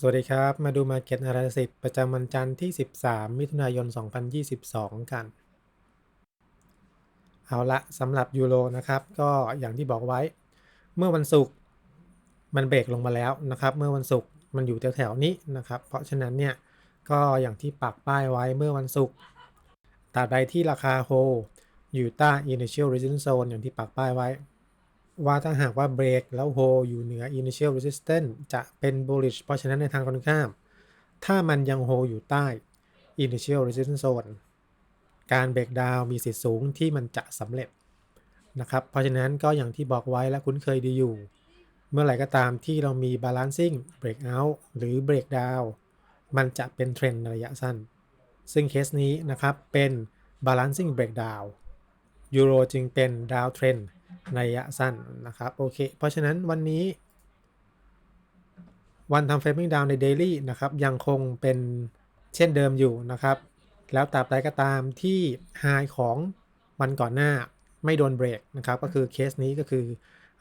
สวัสดีครับ มาดู Market Analysis ประจำวันจันทร์ที่ 13 มิถุนายน 2022 กัน เอาละสำหรับยูโรนะครับ ก็อย่างที่บอกไว้ เมื่อวันศุกร์มันเบรกลงมาแล้วนะครับ เมื่อวันศุกร์มันอยู่แถวๆนี้นะครับ เพราะฉะนั้นเนี่ย ก็อย่างที่ปักป้ายไว้เมื่อวันศุกร์ตราบใดที่ราคาโฮอยู่ใต้ Initial Resistance Zone อย่างที่ปักป้ายไว้ ว่าถ้าหากว่าเบรกแล้วโฮอยู่เหนือ initial resistance จะเป็น bullish เพราะฉะนั้นในทางตรงข้าม ถ้ามันยังโฮอยู่ใต้ initial resistance zone การเบรกดาวมีสิทธิ์สูงที่มันจะสำเร็จนะครับ เพราะฉะนั้นก็อย่างที่บอกไว้และคุ้นเคยดีอยู่ เมื่อไหร่ก็ตามที่เรามี balancing breakout หรือ breakdown มันจะเป็นเทรนในระยะสั้น ซึ่งเคสนี้นะครับเป็น balancing breakdown ยูโรจึงเป็นดาวเทรนใน ระยะสั้นนะครับโอเค เพราะฉะนั้นวันนี้ วันทำเฟรมมิ่งดาวในเดลี่นะครับ ยังคงเป็นเช่นเดิมอยู่นะครับ แล้วตราบใดก็ตามที่ไฮของวันก่อนหน้าไม่โดนเบรกนะครับ ก็คือเคสนี้ก็คือ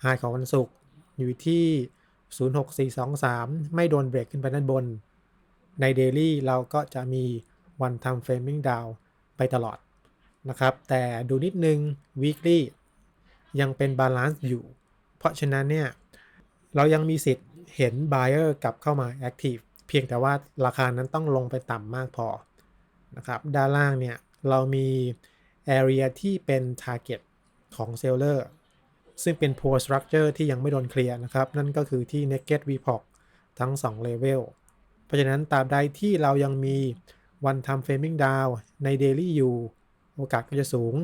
ไฮของวันศุกร์อยู่ที่ 06423 ไม่โดนเบรกขึ้นไปด้านบน ในเดลี่เราก็จะมีวันทำเฟรมมิ่งดาวไปตลอดนะครับ แต่ดูนิดนึง weekly ยังเป็นบาลานซ์อยู่ เพราะฉะนั้นเนี่ย เรายังมีสิทธิ์เห็น buyer กลับเข้ามา active เพียงแต่ว่าราคานั้นต้องลงไปต่ำมากพอนะครับด้านล่างเนี่ย เรามี area ที่เป็น target ของ seller ซึ่งเป็น poor structure ที่ยังไม่โดนเคลียร์นะครับ นั่นก็คือที่ naked VPOC ทั้ง 2 level เพราะฉะนั้นตราบใดที่เรายังมีวันทำ framing down ใน daily อยู่ โอกาสก็จะสูง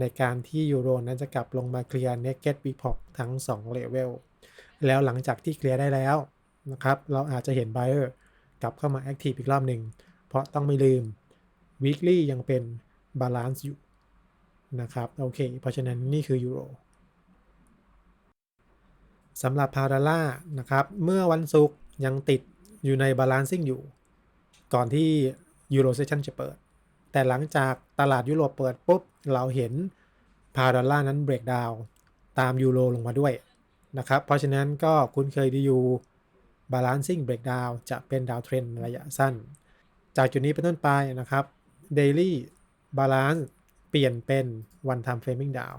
ในการที่ยูโรนั้นจะกลับลงมาเคลียร์ naked VPOC ทั้ง2 level แล้วหลังจากที่เคลียร์ได้แล้วนะครับ เราอาจจะเห็น buyer กลับเข้ามา active อีกรอบหนึ่ง เพราะต้องไม่ลืม weekly ยังเป็น balance อยู่นะครับโอเคเพราะฉะนั้นนี่คือยูโรสำหรับพาวดอลลานะครับ เมื่อวันศุกร์ยังติดอยู่ใน balancing อยู่ ก่อนที่ยูโรเซชันจะเปิด แต่หลังจากตลาดยุโรปเปิดปุ๊บ เราเห็นพาดอลลาร์นั้นเบรกดาวตามยูโรลงมาด้วยนะครับ เพราะฉะนั้นก็คุ้นเคยดีอยู่ balancing breakdown จะเป็นดาวเทรนระยะสั้น จากจุดนี้เป็นต้นไปนะครับ daily balance เปลี่ยนเป็น one time framing down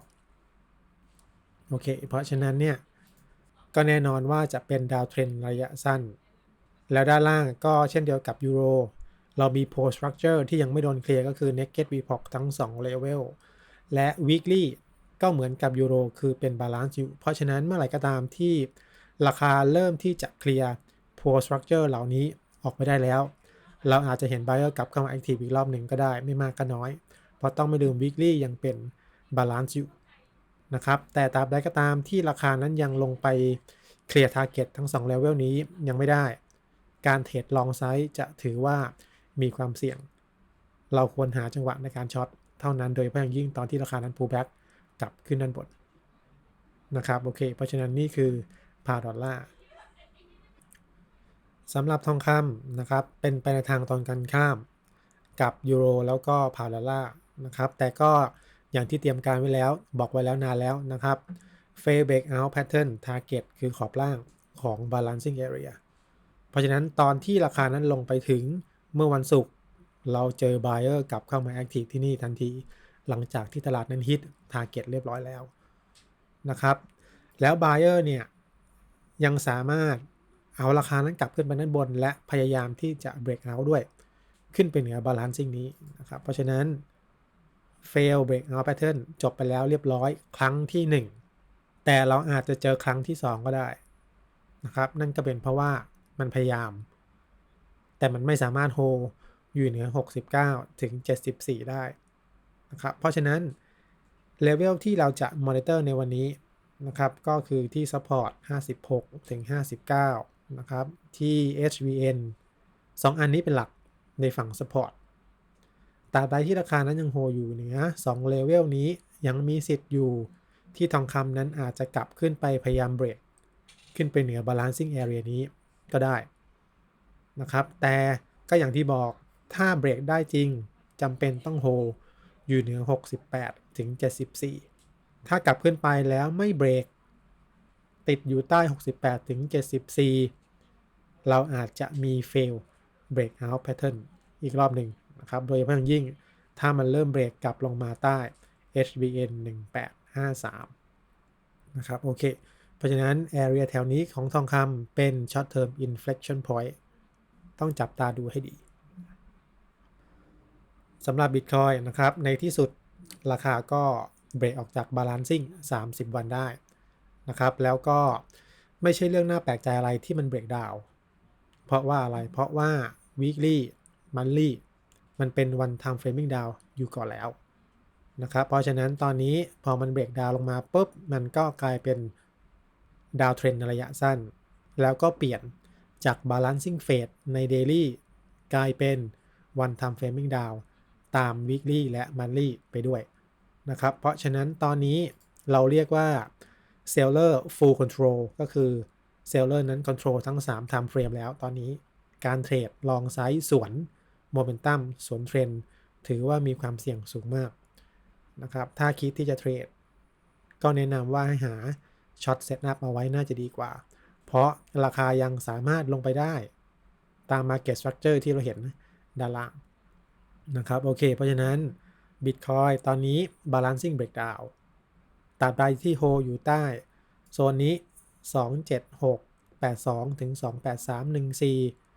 โอเค เพราะฉะนั้นเนี่ย ก็แน่นอนว่าจะเป็นดาวเทรนระยะสั้น แล้วด้านล่างก็เช่นเดียวกับยูโร เรามี post structure ที่ยังไม่โดนเคลียร์ก็คือ naked VPOC ทั้ง 2 level และ weekly ก็เหมือนกับยูโรคือเป็น balance อยู่ เพราะฉะนั้นเมื่อไหร่ก็ตามที่ราคาเริ่มที่จะเคลียร์ post structure เหล่านี้ออกไปได้แล้ว เราอาจจะเห็น buyer กลับเข้ามา active อีกรอบหนึ่งก็ได้ไม่มากก็น้อย เพราะต้องไม่ลืม weekly ยังเป็น balance อยู่นะครับแต่ตราบใดก็ตามที่ราคานั้นยังลงไปเคลียร์ target ทั้ง2 level นี้ยังไม่ได้ การเทรดลองไซส์จะถือว่า มีความเสี่ยง เราควรหาจังหวะในการช็อตเท่านั้นโดยเฉพาะอย่างยิ่งตอนที่ราคานั้น pull back กลับขึ้นด้านบนนะครับโอเค เพราะฉะนั้นนี่คือพาดอลลาร์สำหรับทองคำนะครับ เป็นไปในทางตอนกันข้ามกับยูโรแล้วก็พาดอลลาร์นะครับ แต่ก็อย่างที่เตรียมการไว้แล้วบอกไว้แล้วนานแล้วนะครับ f a i r break out pattern target คือขอบล่างของ balancing area เพราะฉะนั้นตอนที่ราคานั้นลงไปถึง เมื่อวันศุกร์เราเจอ buyer กลับเข้ามา active ที่นี่ทันทีหลังจากที่ตลาดนั้นฮิต target เรียบร้อยแล้วนะครับ แล้ว buyer เนี่ย ยังสามารถเอาราคานั้นกลับขึ้นไปด้านบน และพยายามที่จะ break out ด้วย ขึ้นไปเหนือ balancing นี้นะครับ เพราะฉะนั้น fail break out pattern จบไปแล้วเรียบร้อยครั้งที่ 1 แต่เราอาจจะเจอครั้งที่ 2 ก็ได้นะครับ นั่นก็เป็นเพราะว่ามันพยายาม แต่มันไม่สามารถโฮอยู่เหนือ 69 ถึง 74 ได้นะครับ เพราะฉะนั้นเลเวลที่เราจะมอนิเตอร์ในวันนี้นะครับ ก็คือที่ support 56 ถึง 59 นะครับ ที่ HVN 2 อันนี้เป็นหลักในฝั่ง support ตราบใดที่ราคานั้นยังโฮอยู่เหนือ2เลเวลนี้ยังมีสิทธิ์อยู่ที่ทองคำนั้นอาจจะกลับขึ้นไปพยายามเบรกขึ้นไปเหนือ balancing area นี้ก็ได้ นะครับ แต่ก็อย่างที่บอกถ้าเบรกได้จริงจำเป็นต้องโฮอยู่เหนือ 68 ถึง 74 ถ้ากลับขึ้นไปแล้วไม่เบรก ติดอยู่ใต้ 68 ถึง 74 เราอาจจะมี fail breakout pattern อีกรอบหนึ่งนะครับโดยเฉพาะอย่างยิ่งถ้ามันเริ่มเบรกกลับลงมาใต้ HBN 1853 นะครับ โอเค เพราะฉะนั้น area แถวนี้ของทองคำเป็น short term inflection point ต้องจับตาดูให้ดีสำหรับ Bitcoin นะครับ ในที่สุดราคาก็เบรกออกจาก balancing 30 วันได้นะครับ แล้วก็ไม่ใช่เรื่องน่าแปลกใจอะไรที่มันเบรกดาวเพราะว่าอะไร เพราะว่า weekly monthly มันเป็น one time framing down อยู่ก่อนแล้วนะครับ เพราะฉะนั้นตอนนี้พอมันเบรกดาวลงมาปุ๊บ มันก็กลายเป็นดาวเทรนในระยะสั้น แล้วก็เปลี่ยน จาก balancing phase ใน daily กลายเป็น one time framing down ตาม weekly และ monthly ไปด้วยนะครับ เพราะฉะนั้นตอนนี้เราเรียกว่า seller full control ก็คือ seller นั้น control ทั้ง 3 time frame แล้วตอนนี้การเทรดลองไซส์สวนโมเมนตัมสวนเทรนถือว่ามีความเสี่ยงสูงมากนะครับ ถ้าคิดที่จะเทรด ก็แนะนำว่าให้หาช็อตเซตอัพเอาไว้น่าจะดีกว่า เพราะราคายังสามารถลงไปได้ตาม Market Structure ที่เราเห็นด้านล่างนะครับโอเค เพราะฉะนั้น Bitcoin ตอนนี้ Balancing Breakdown ตราบใดที่โฮอยู่ใต้ โซนนี้ 276 82ถึง283 14